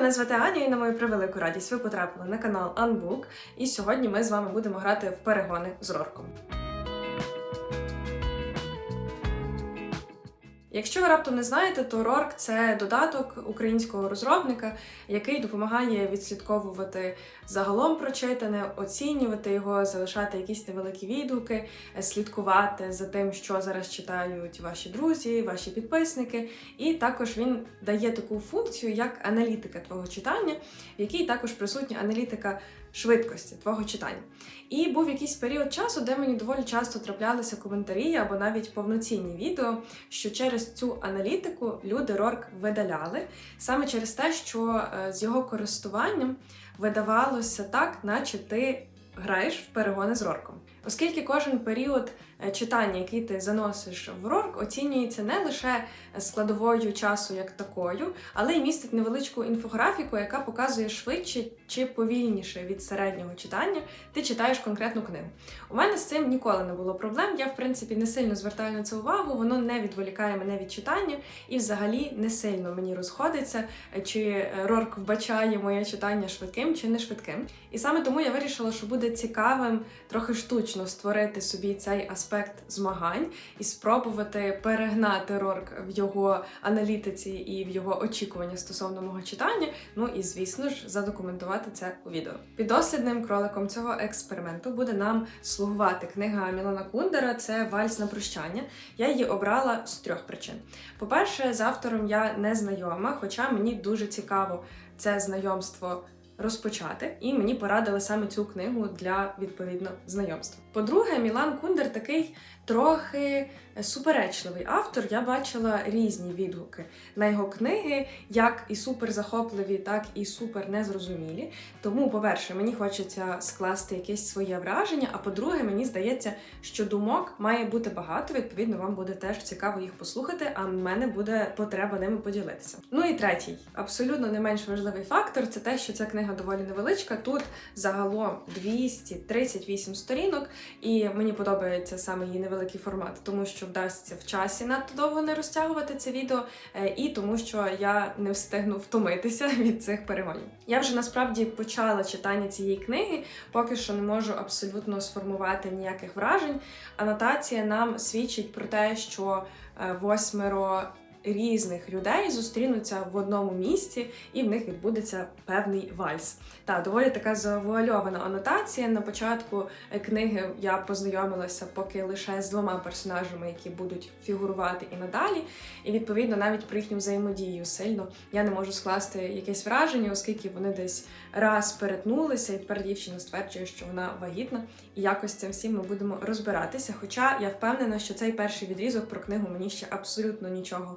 мене звати Аня, і на мою превелику радість ви потрапили на канал Unbook. І сьогодні ми з вами будемо грати в перегони з Рорком. Якщо ви раптом не знаєте, то Рорк це додаток українського розробника, який допомагає відслідковувати загалом прочитане, оцінювати його, залишати якісь невеликі відгуки, слідкувати за тим, що зараз читають ваші друзі, ваші підписники. І також він дає таку функцію, як аналітика твого читання, в якій також присутня аналітика швидкості твого читання. І був якийсь період часу, де мені доволі часто траплялися коментарі або навіть повноцінні відео, що через цю аналітику люди Рорк видаляли саме через те, що е, з його користуванням видавалося так, наче ти граєш в перегони з Рорком. Оскільки кожен період е, читання, який ти заносиш в Рорк, оцінюється не лише складовою часу як такою, але й містить невеличку інфографіку, яка показує швидше чи повільніше від середнього читання, ти читаєш конкретну книгу. У мене з цим ніколи не було проблем. Я, в принципі, не сильно звертаю на це увагу, воно не відволікає мене від читання і взагалі не сильно мені розходиться, чи Рорк вбачає моє читання швидким чи не швидким. І саме тому я вирішила, що буде цікавим трохи штучно створити собі цей аспект змагань і спробувати перегнати Рорк в його аналітиці і в його очікування стосовно мого читання. Ну і звісно ж задокументувати це у відео. Підослідним кроликом цього експерименту буде нам слугувати книга Мілана Кундера. Це Вальс на прощання. Я її обрала з трьох причин. По-перше, з автором я не знайома, хоча мені дуже цікаво це знайомство. Розпочати, і мені порадили саме цю книгу для відповідно знайомства. По-друге, Мілан Кундер такий трохи суперечливий автор. Я бачила різні відгуки на його книги, як і супер захопливі, так і супер незрозумілі. Тому, по-перше, мені хочеться скласти якесь своє враження. А по-друге, мені здається, що думок має бути багато. Відповідно, вам буде теж цікаво їх послухати, а в мене буде потреба ними поділитися. Ну і третій, абсолютно не менш важливий фактор це те, що ця книга доволі невеличка. Тут загалом 238 сторінок, і мені подобається саме її невеликий формат, тому що вдасться в часі надто довго не розтягувати це відео, е, і тому, що я не встигну втомитися від цих перегонів. Я вже насправді почала читання цієї книги, поки що не можу абсолютно сформувати ніяких вражень. Анотація нам свідчить про те, що е, восьмеро різних людей зустрінуться в одному місці, і в них відбудеться певний вальс. Та доволі така завуальована анотація. На початку е, книги я познайомилася поки лише з двома персонажами, які будуть фігурувати і надалі. І відповідно навіть про їхню взаємодію сильно я не можу скласти якесь враження, оскільки вони десь раз перетнулися, і тепер дівчина стверджує, що вона вагітна, і якось цим всім ми будемо розбиратися. Хоча я впевнена, що цей перший відрізок про книгу мені ще абсолютно нічого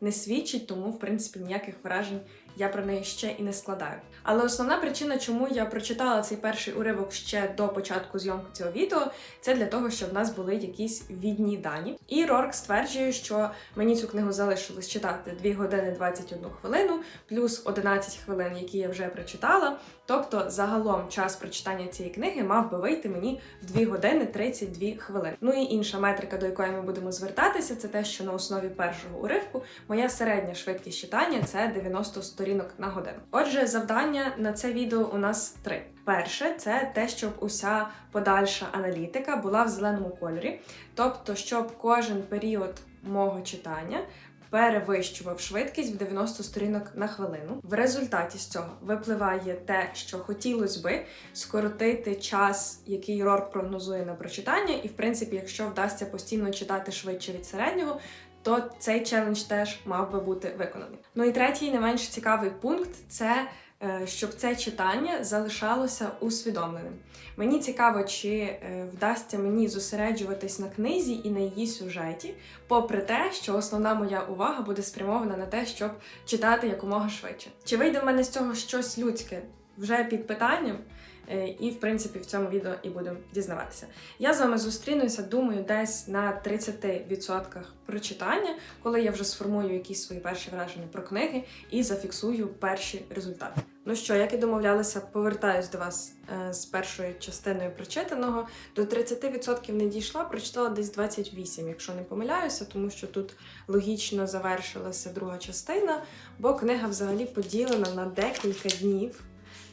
не свідчить, тому в принципі ніяких вражень я про неї ще і не складаю. Але основна причина, чому я прочитала цей перший уривок ще до початку зйомки цього відео, це для того, щоб в нас були якісь відні дані. І Рорк стверджує, що мені цю книгу залишилось читати 2 години 21 хвилину, плюс 11 хвилин, які я вже прочитала. Тобто, загалом час прочитання цієї книги мав би вийти мені в 2 години 32 хвилини. Ну і інша метрика, до якої ми будемо звертатися, це те, що на основі першого уривку моя середня швидкість читання це 90 сторінок на годину. Отже, завдання на це відео у нас три. Перше, це те, щоб уся подальша аналітика була в зеленому кольорі, тобто, щоб кожен період мого читання перевищував швидкість в 90 сторінок на хвилину. В результаті з цього випливає те, що хотілося би скоротити час, який Рорк прогнозує на прочитання, і в принципі, якщо вдасться постійно читати швидше від середнього. То цей челендж теж мав би бути виконаний. Ну і третій, не менш цікавий пункт це Е, щоб це читання залишалося усвідомленим. Мені цікаво, чи е, вдасться мені зосереджуватись на книзі і на її сюжеті, попри те, що основна моя увага буде спрямована на те, щоб читати якомога швидше. Чи вийде в мене з цього щось людське вже під питанням? Е, і, в принципі, в цьому відео і будемо дізнаватися. Я з вами зустрінуся, думаю, десь на 30% прочитання, коли я вже сформую якісь свої перші враження про книги і зафіксую перші результати. Ну що, як і домовлялася, повертаюсь до вас е, з першою частиною прочитаного. До 30% не дійшла, прочитала десь 28, якщо не помиляюся, тому що тут логічно завершилася друга частина, бо книга взагалі поділена на декілька днів.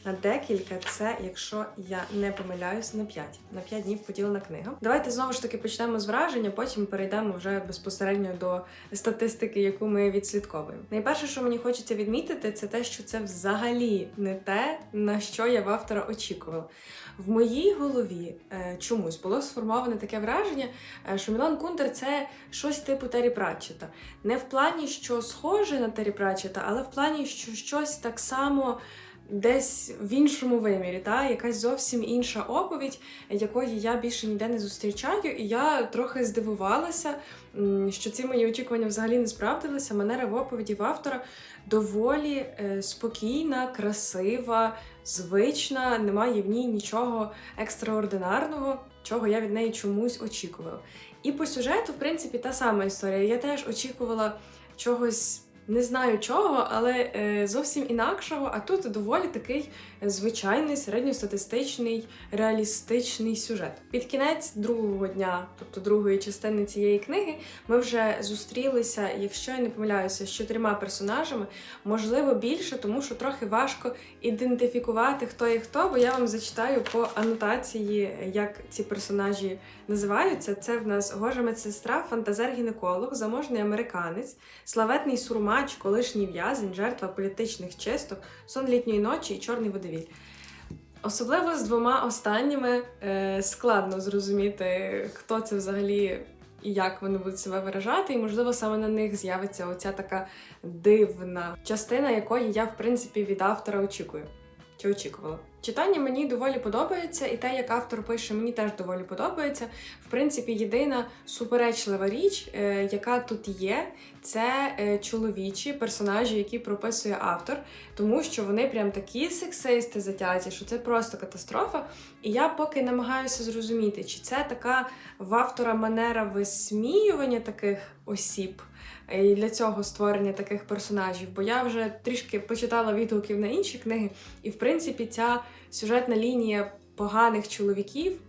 На декілька, це, якщо я не помиляюсь, на 5. На 5 днів поділена книга. Давайте знову ж таки почнемо з враження, потім перейдемо вже безпосередньо до статистики, яку ми відслідковуємо. Найперше, що мені хочеться відмітити, це те, що це взагалі не те, на що я в автора очікувала. В моїй голові е, чомусь було сформоване таке враження, е, що Мілан Кундер це щось типу Террі Пратчета. Не в плані, що схоже на Террі Пратчета, але в плані, що щось так само десь в іншому вимірі, та якась зовсім інша оповідь, якої я більше ніде не зустрічаю. І я трохи здивувалася, що ці мої очікування взагалі не справдилися. Манера в оповіді в автора доволі е, спокійна, красива, звична, немає в ній нічого екстраординарного, чого я від неї чомусь очікувала. І по сюжету, в принципі, та сама історія. Я теж очікувала чогось. Не знаю чого, але е, зовсім інакшого. А тут доволі такий звичайний середньостатистичний реалістичний сюжет. Під кінець другого дня, тобто другої частини цієї книги, ми вже зустрілися, якщо я не помиляюся, з чотирма персонажами, можливо більше, тому що трохи важко ідентифікувати, хто є хто, бо я вам зачитаю по анотації, як ці персонажі називаються. Це в нас гожа медсестра, фантазер-гінеколог, заможний американець, славетний сурмач, колишній в'язень, жертва політичних чисток, сон літньої ночі і чорний водовіль. Особливо з двома останніми е, складно зрозуміти, хто це взагалі і як вони будуть себе виражати, і можливо саме на них з'явиться оця така дивна частина, якої я в принципі від автора очікую. Чи очікувала? Читання мені доволі подобається, і те, як автор пише, мені теж доволі подобається. В принципі, єдина суперечлива річ, е, яка тут є, це е, чоловічі персонажі, які прописує автор, тому що вони прям такі сексисти затяті, що це просто катастрофа. І я поки намагаюся зрозуміти, чи це така в автора манера висміювання таких осіб. І для цього створення таких персонажів, бо я вже трішки почитала відгуків на інші книги, і в принципі ця сюжетна лінія поганих чоловіків.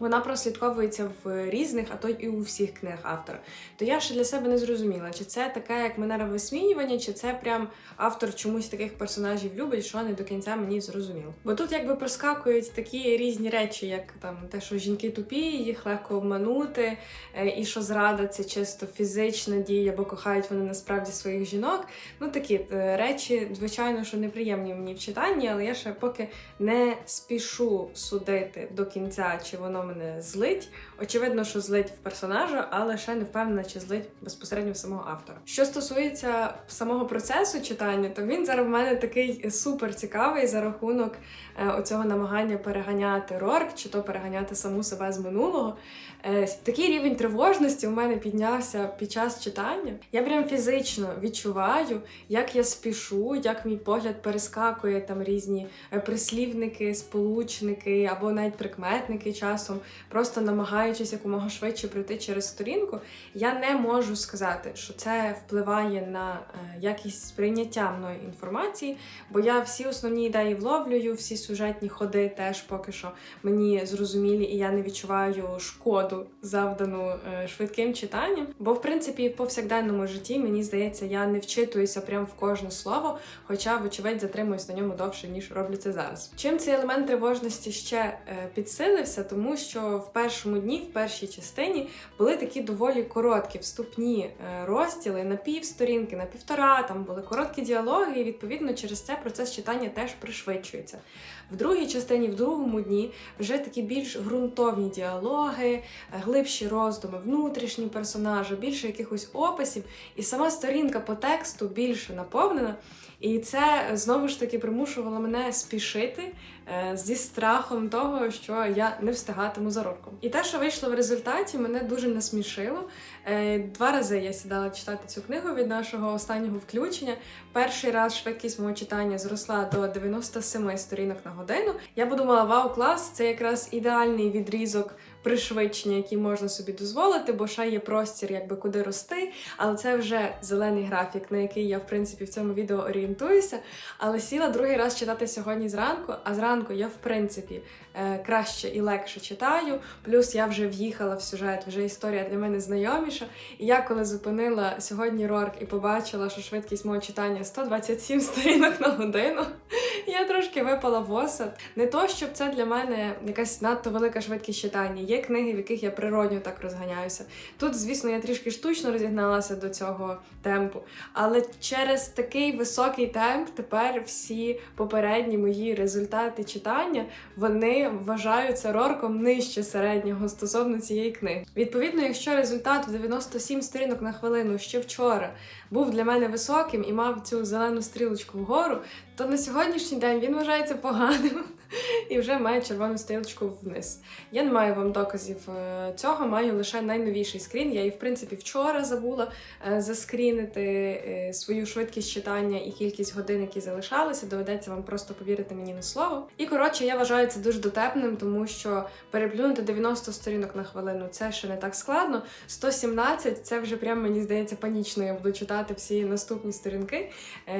Вона прослідковується в різних, а то й у всіх книгах автора. То я ще для себе не зрозуміла, чи це таке, як манера висміювання, чи це прям автор чомусь таких персонажів любить, що не до кінця мені зрозуміло. Бо тут якби проскакують такі різні речі, як там те, що жінки тупі, їх легко обманути, е, і що зрада це чисто фізична дія, бо кохають вони насправді своїх жінок. Ну такі е, речі, звичайно, що неприємні мені в читанні, але я ще поки не спішу судити до кінця, чи воно мене злить. Очевидно, що злить в персонажа, але ще не впевнена, чи злить безпосередньо самого автора. Що стосується самого процесу читання, то він зараз в мене такий супер цікавий за рахунок е, оцього намагання переганяти рорк, чи то переганяти саму себе з минулого. Е, такий рівень тривожності у мене піднявся під час читання. Я прям фізично відчуваю, як я спішу, як мій погляд перескакує там різні е, прислівники, сполучники або навіть прикметники часом, просто намагаючись якомога швидше пройти через сторінку. Я не можу сказати, що це впливає на е, якість сприйняття мною інформації, бо я всі основні ідеї вловлюю, всі сюжетні ходи теж поки що мені зрозумілі, і я не відчуваю шкоду, завдану е, швидким читанням. Бо, в принципі, в повсякденному житті мені здається, я не вчитуюся прямо в кожне слово, хоча, вочевидь, затримуюсь на ньому довше, ніж роблю це зараз. Чим цей елемент тривожності ще е, підсилився, тому що в першому дні, в першій частині, були такі доволі короткі вступні е, розділи на півсторінки, на півтора, там були короткі діалоги, і відповідно через це процес читання теж пришвидшується. В другій частині, в другому дні, вже такі більш ґрунтовні діалоги, е, глибші роздуми, внутрішні персонажі, більше якихось описів, і сама сторінка по тексту більше наповнена. І це знову ж таки примушувало мене спішити зі страхом того, що я не встигатиму за роком. І те, що вийшло в результаті, мене дуже насмішило. Е, Два рази я сідала читати цю книгу від нашого останнього включення. Перший раз швидкість мого читання зросла до 97 сторінок на годину. Я подумала, вау, клас, це якраз ідеальний відрізок пришвидшення, які можна собі дозволити, бо ще є простір, якби куди рости. Але це вже зелений графік, на який я в принципі в цьому відео орієнтуюся. Але сіла другий раз читати сьогодні зранку. А зранку я в принципі е, краще і легше читаю. Плюс я вже в'їхала в сюжет, вже історія для мене знайоміша. І я коли зупинила сьогодні рорк і побачила, що швидкість мого читання 127 сторінок на годину, я трошки випала в осад. Не то, щоб це для мене якась надто велика швидкість читання. Є книги, в яких я природньо так розганяюся. Тут, звісно, я трішки штучно розігналася до цього темпу, але через такий високий темп тепер всі попередні мої результати читання вони вважаються рорком нижче середнього стосовно цієї книги. Відповідно, якщо результат в 97 сторінок на хвилину ще вчора був для мене високим і мав цю зелену стрілочку вгору, то на сьогоднішній день він вважається поганим і вже має червону стрілочку вниз. Я не маю вам доказів е, цього, маю лише найновіший скрін. Я і в принципі вчора забула е, заскрінити е, свою швидкість читання і кількість годин, які залишалися. Доведеться вам просто повірити мені на слово. І коротше, я вважаю це дуже дотепним, тому що переплюнути 90 сторінок на хвилину це ще не так складно. 117 це вже прямо мені здається панічно. Я буду читати всі наступні сторінки.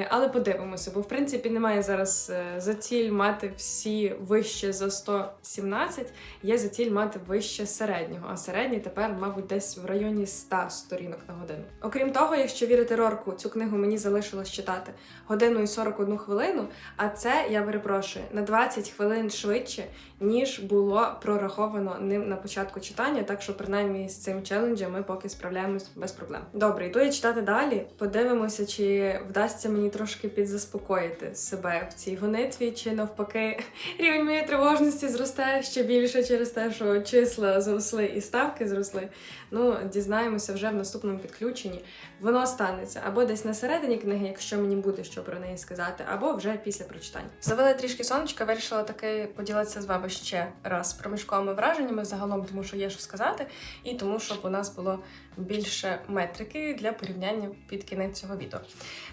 Але подивимося, бо в принципі немає зараз за ціль мати всі вище за 117, є за ціль мати вище середнього, а середній тепер, мабуть, десь в районі 100 сторінок на годину. Окрім того, якщо вірити Рорку, цю книгу мені залишилось читати годину і 41 хвилину, а це, я перепрошую, на 20 хвилин швидше, ніж було прораховано ним на початку читання, так що принаймні з цим челенджем ми поки справляємось без проблем. Добре, йду я читати далі. Подивимося, чи вдасться мені трошки підзаспокоїти себе в цій гонитві, чи навпаки рівень моєї тривожності зросте ще більше через те, що числа зросли і ставки зросли. Ну, дізнаємося вже в наступному підключенні. Воно станеться або десь на середині книги, якщо мені буде що про неї сказати, або вже після прочитання. Завели трішки сонечка, вирішила таки поділитися з вами ще раз проміжковими враженнями загалом, тому що є що сказати, і тому, щоб у нас було більше метрики для порівняння під кінець цього відео.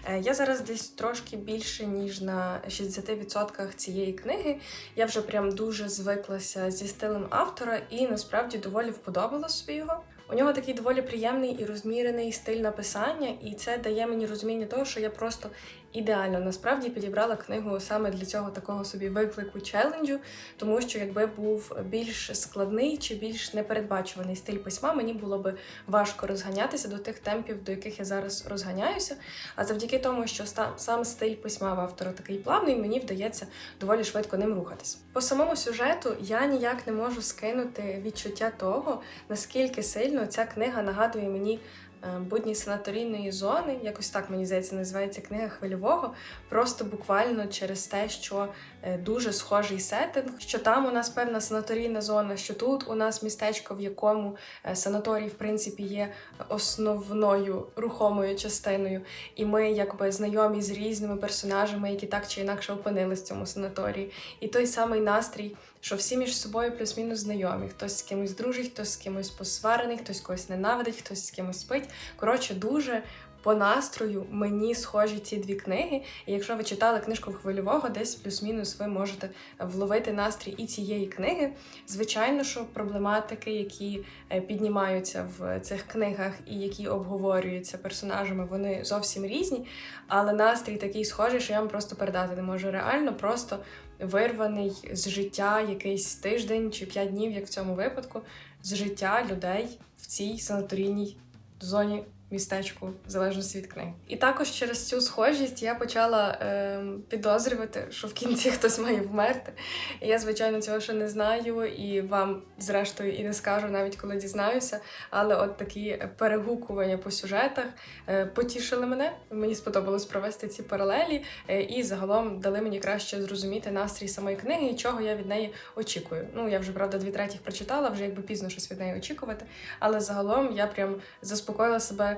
Е, Я зараз десь трошки більше ніж на 60% цієї книги. Я вже прям дуже звиклася зі стилем автора і насправді доволі вподобала собі його. У нього такий доволі приємний і розмірений стиль написання, і це дає мені розуміння того, що я просто ідеально насправді підібрала книгу саме для цього такого собі виклику челенджу, тому що якби був більш складний чи більш непередбачуваний стиль письма, мені було би важко розганятися до тих темпів, до яких я зараз розганяюся. А завдяки тому, що сам стиль письма в автора такий плавний, мені вдається доволі швидко ним рухатись. По самому сюжету я ніяк не можу скинути відчуття того, наскільки сильно ця книга нагадує мені. Е, Будні санаторійної зони, якось так мені здається, називається книга хвильового. Просто буквально через те, що е, дуже схожий сеттинг, що там у нас певна санаторійна зона, що тут у нас містечко, в якому е, санаторій, в принципі, є основною рухомою частиною, і ми якби знайомі з різними персонажами, які так чи інакше опинились в цьому санаторії. І той самий настрій, що всі між собою плюс-мінус знайомі. Хтось з кимось дружить, хтось з кимось посварений, хтось когось ненавидить, хтось з кимось спить. Коротше, дуже. По настрою мені схожі ці дві книги. І якщо ви читали книжку хвильового, десь плюс-мінус ви можете вловити настрій і цієї книги. Звичайно, що проблематики, які е, піднімаються в цих книгах і які обговорюються персонажами, вони зовсім різні. Але настрій такий схожий, що я вам просто передати не можу. Реально, просто вирваний з життя якийсь тиждень чи п'ять днів, як в цьому випадку, з життя людей в цій санаторійній зоні. Містечку в залежності від книги. І також через цю схожість я почала е, підозрювати, що в кінці хтось має вмерти. І я, звичайно, цього ще не знаю, і вам, зрештою, і не скажу, навіть коли дізнаюся. Але от такі перегукування по сюжетах е, потішили мене. Мені сподобалось провести ці паралелі, е, і загалом дали мені краще зрозуміти настрій самої книги і чого я від неї очікую. Ну, я вже правда дві третіх прочитала, вже якби пізно щось від неї очікувати. Але загалом я прям заспокоїла себе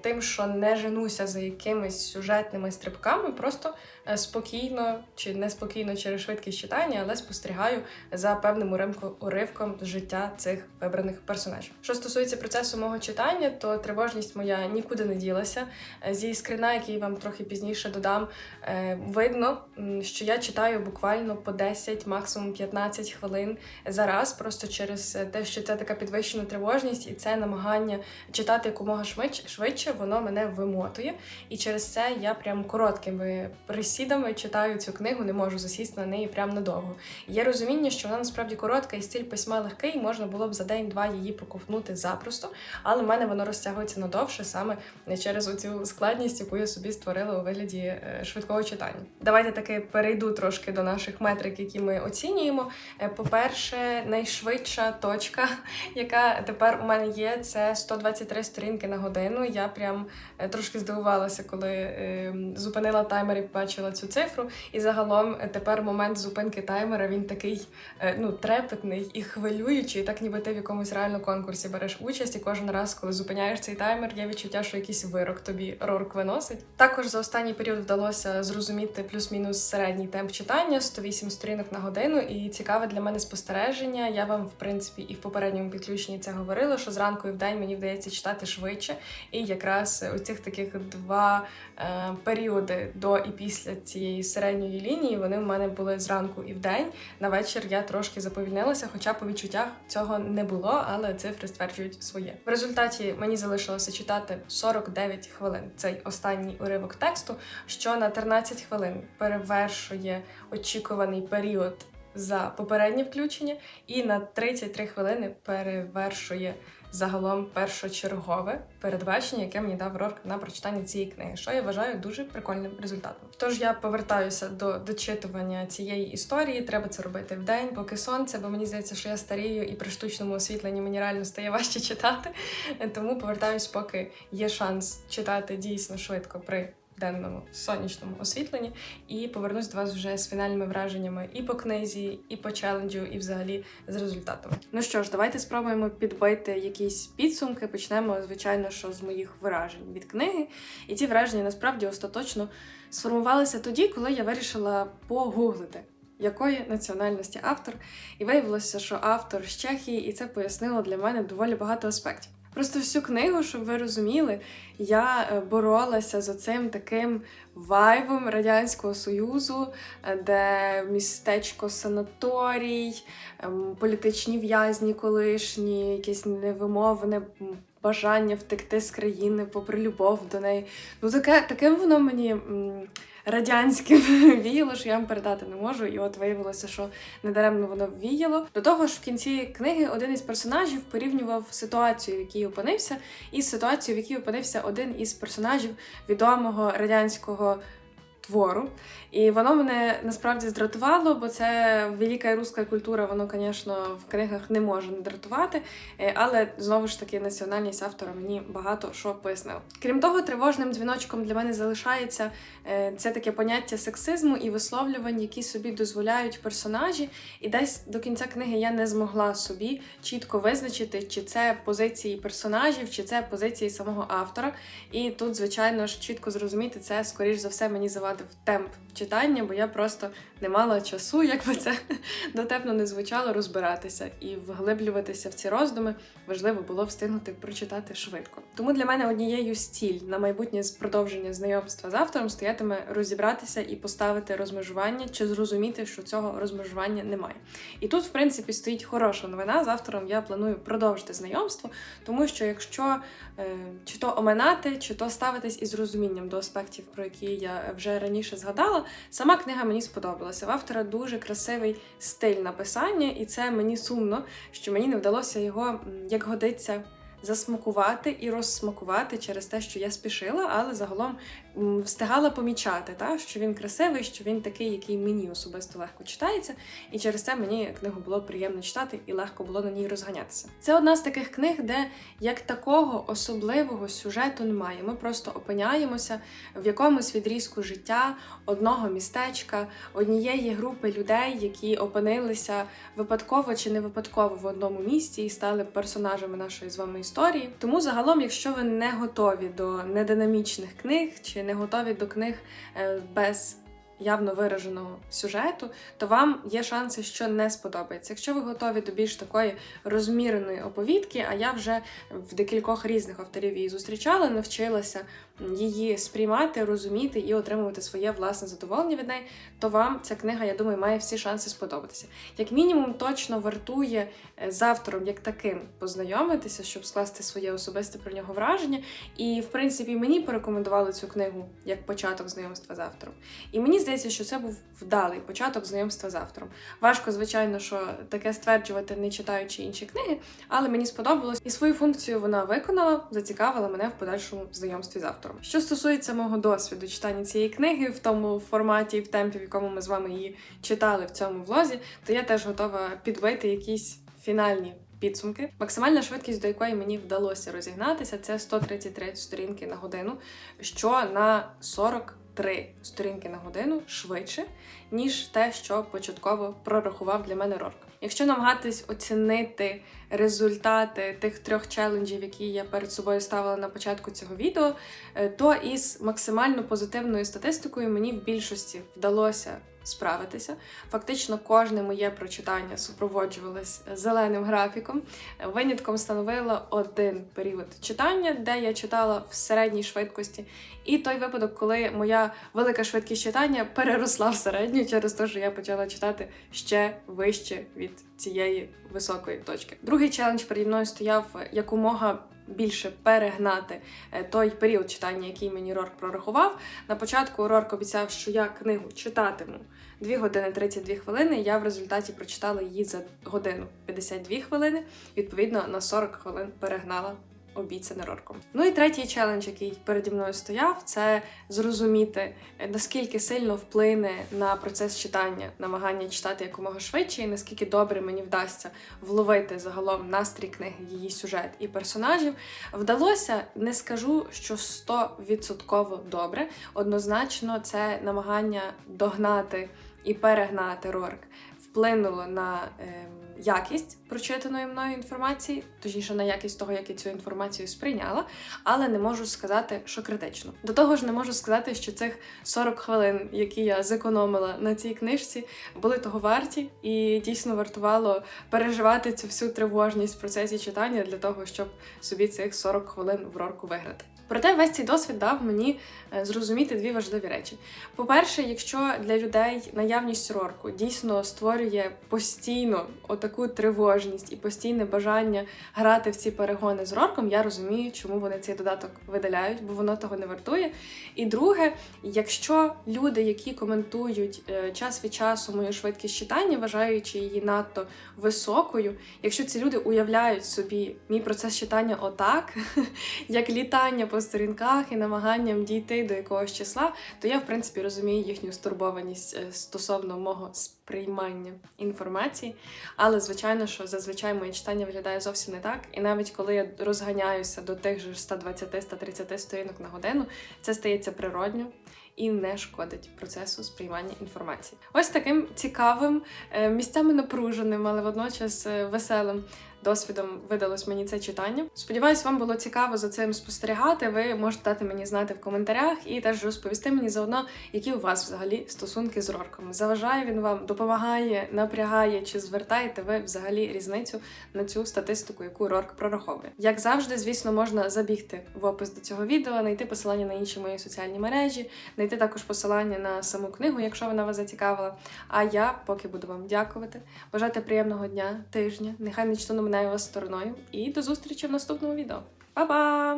тим, що не женуся за якимись сюжетними стрибками, просто е, спокійно чи неспокійно через швидкість читання, але спостерігаю за певним уривком життя цих вибраних персонажів. Що стосується процесу мого читання, то тривожність моя нікуди не ділася. Е, Зі скрина, який вам трохи пізніше додам, е, видно, що я читаю буквально по 10, максимум 15 хвилин за раз, просто через те, що це така підвищена тривожність, і це намагання читати якомога швидше, швидше, воно мене вимотує. І через це я прям короткими присідами читаю цю книгу, не можу засісти на неї прям надовго. Є розуміння, що вона насправді коротка і стиль письма легкий, можна було б за день-два її проковтнути запросто, але в мене воно розтягується надовше саме через оцю складність, яку я собі створила у вигляді е, швидкого читання. Давайте таки перейду трошки до наших метрик, які ми оцінюємо. Е, По-перше, найшвидша точка, яка тепер у мене є, це 123 сторінки на годину. Я прям е, трошки здивувалася, коли е, зупинила таймер і побачила цю цифру. І загалом е, тепер момент зупинки таймера він такий е, ну трепетний і хвилюючий, так ніби ти в якомусь реально конкурсі береш участь, і кожен раз, коли зупиняєш цей таймер, є відчуття, що якийсь вирок тобі рорк виносить. Також за останній період вдалося зрозуміти плюс-мінус середній темп читання 108 сторінок на годину. І цікаве для мене спостереження. Я вам, в принципі, і в попередньому підключенні це говорила, що зранку і вдень мені вдається читати швидше. І якраз оцих таких два е, періоди до і після цієї середньої лінії вони в мене були зранку і вдень. На вечір я трошки заповільнилася, хоча по відчуттях цього не було, але цифри стверджують своє. В результаті мені залишилося читати 49 хвилин. Цей останній уривок тексту, що на 13 хвилин перевершує очікуваний період за попереднє включення, і на 33 хвилини перевершує загалом першочергове передбачення, яке мені дав Рорк на прочитання цієї книги, що я вважаю дуже прикольним результатом. Тож я повертаюся до дочитування цієї історії. Треба це робити вдень, поки сонце, бо мені здається, що я старію і при штучному освітленні мені реально стає важче читати. Тому повертаюсь, поки є шанс читати дійсно швидко при денному сонячному освітленні, і повернусь до вас вже з фінальними враженнями і по книзі, і по челенджу, і взагалі з результатами. Ну що ж, давайте спробуємо підбити якісь підсумки. Почнемо, звичайно, що з моїх вражень від книги. І ці враження насправді остаточно сформувалися тоді, коли я вирішила погуглити. Якої національності автор, і виявилося, що автор з Чехії, і це пояснило для мене доволі багато аспектів. Просто всю книгу, щоб ви розуміли, я е, боролася з оцим таким вайбом Радянського Союзу, е, де містечко санаторій, ем, політичні в'язні колишні, якесь невимовне бажання втекти з країни попри любов до неї. Ну таке, таким воно мені. Радянським віяло, що я вам передати не можу, і от виявилося, що недаремно воно віяло. До того ж, в кінці книги один із персонажів порівнював ситуацію, в якій опинився, із ситуацією, в якій опинився один із персонажів відомого радянського твору. І воно мене насправді здратувало, бо це велика руська культура, воно, звісно, в книгах не може не дратувати. Е, Але знову ж таки, національність автора мені багато що пояснила. Крім того, тривожним дзвіночком для мене залишається е, це таке поняття сексизму і висловлювань, які собі дозволяють персонажі. І десь до кінця книги я не змогла собі чітко визначити, чи це позиції персонажів, чи це позиції самого автора. І тут, звичайно ж, чітко зрозуміти це, скоріш за все, мені завадив темп читання, бо я просто не мала часу, як би це дотепно не звучало, розбиратися і вглиблюватися в ці роздуми. Важливо було встигнути прочитати швидко. Тому для мене однією з ціль на майбутнє з продовження знайомства з автором стоятиме розібратися і поставити розмежування, чи зрозуміти, що цього розмежування немає. І тут, в принципі, стоїть хороша новина. З автором я планую продовжити знайомство, тому що якщо е, чи то оминати, чи то ставитись із розумінням до аспектів, про які я вже раніше згадала, сама книга мені сподобалася. В автора дуже красивий стиль написання, і це мені сумно, що мені не вдалося його як годиться. Засмакувати і розсмакувати через те, що я спішила, але загалом встигала помічати, та, що він красивий, що він такий, який мені особисто легко читається, і через це мені книгу було приємно читати і легко було на ній розганятися. Це одна з таких книг, де як такого особливого сюжету немає. Ми просто опиняємося в якомусь відрізку життя одного містечка, однієї групи людей, які опинилися випадково чи не випадково в одному місці і стали персонажами нашої з вами історії. Тому загалом, якщо ви не готові до нединамічних книг чи не готові до книг е, без явно вираженого сюжету, то вам є шанси, що не сподобається. Якщо ви готові до більш такої розміреної оповідки, а я вже в декількох різних авторів її зустрічала, навчилася її сприймати, розуміти і отримувати своє власне задоволення від неї, то вам ця книга, я думаю, має всі шанси сподобатися. Як мінімум, точно вартує е, з як таким познайомитися, щоб скласти своє особисте про нього враження. І, в принципі, мені порекомендували цю книгу як початок знайомства з автором. І мені здається, що це був вдалий початок знайомства з автором. Важко, звичайно, що таке стверджувати, не читаючи інші книги, але мені сподобалось, і свою функцію вона виконала, зацікавила мене в подальшому знайомстві з автором. Що стосується мого досвіду читання цієї книги в тому форматі, і в темпі, в якому ми з вами її читали в цьому влозі, то я теж готова підбити якісь фінальні. Підсумки. Максимальна швидкість, до якої мені вдалося розігнатися, це 133 сторінки на годину, що на 43 сторінки на годину швидше, ніж те, що початково прорахував для мене Рорк. Якщо намагатись оцінити результати тих трьох челенджів, які я перед собою ставила на початку цього відео, е, то із максимально позитивною статистикою мені в більшості вдалося справитися. Фактично, кожне моє прочитання супроводжувалось зеленим графіком. Винятком становила один період читання, де я читала в середній швидкості, і той випадок, коли моя велика швидкість читання переросла в середню через те, що я почала читати ще вище від цієї високої точки. Другий челендж переді мною стояв якомога. Більше перегнати е, той період читання, який мені Рорк прорахував. На початку Рорк обіцяв, що я книгу читатиму 2 години 32 хвилини. Я в результаті прочитала її за годину 52 хвилини. Відповідно, на 40 хвилин перегнала обіцяне Рорком. Ну і третій челендж, який переді мною стояв, це зрозуміти, е, наскільки сильно вплине на процес читання, намагання читати якомога швидше, і наскільки добре мені вдасться вловити загалом настрій книги, її сюжет і персонажів. Вдалося, не скажу, що 100% добре. Однозначно, це намагання догнати і перегнати Рорк вплинуло на. Ем, якість прочитаної мною інформації, точніше на якість того, як я цю інформацію сприйняла, але не можу сказати, що критично. До того ж, не можу сказати, що цих 40 хвилин, які я зекономила на цій книжці, були того варті, і дійсно вартувало переживати цю всю тривожність в процесі читання для того, щоб собі цих 40 хвилин в рорку виграти. Проте весь цей досвід дав мені е, зрозуміти дві важливі речі. По-перше, якщо для людей наявність рорку дійсно створює постійно отаку тривожність і постійне бажання грати в ці перегони з рорком, я розумію, чому вони цей додаток видаляють, бо воно того не вартує. І друге, якщо люди, які коментують е, час від часу мою швидкість читання, вважаючи її надто високою, якщо ці люди уявляють собі мій процес читання отак, як літання по сторінках і намаганням дійти до якогось числа, то я в принципі розумію їхню стурбованість е, стосовно мого сприймання інформації. Але звичайно, що зазвичай моє читання виглядає зовсім не так. І навіть коли я розганяюся до тих же 120-130 сторінок на годину, це стається природньо. І не шкодить процесу сприймання інформації. Ось таким цікавим, е, місцями напруженим, але водночас е, веселим досвідом видалось мені це читання. Сподіваюсь, вам було цікаво за цим спостерігати. Ви можете дати мені знати в коментарях і теж розповісти мені заодно, які у вас взагалі стосунки з рорком. Заважає він вам, допомагає, напрягає чи звертаєте ви взагалі різницю на цю статистику, яку рорк прораховує. Як завжди, звісно, можна забігти в опис до цього відео, знайти посилання на інші мої соціальні мережі, знайти також посилання на саму книгу, якщо вона вас зацікавила. А я поки буду вам дякувати, бажати приємного дня, тижня. Нехай нічого не минає вас стороною. І до зустрічі в наступному відео. Па-па!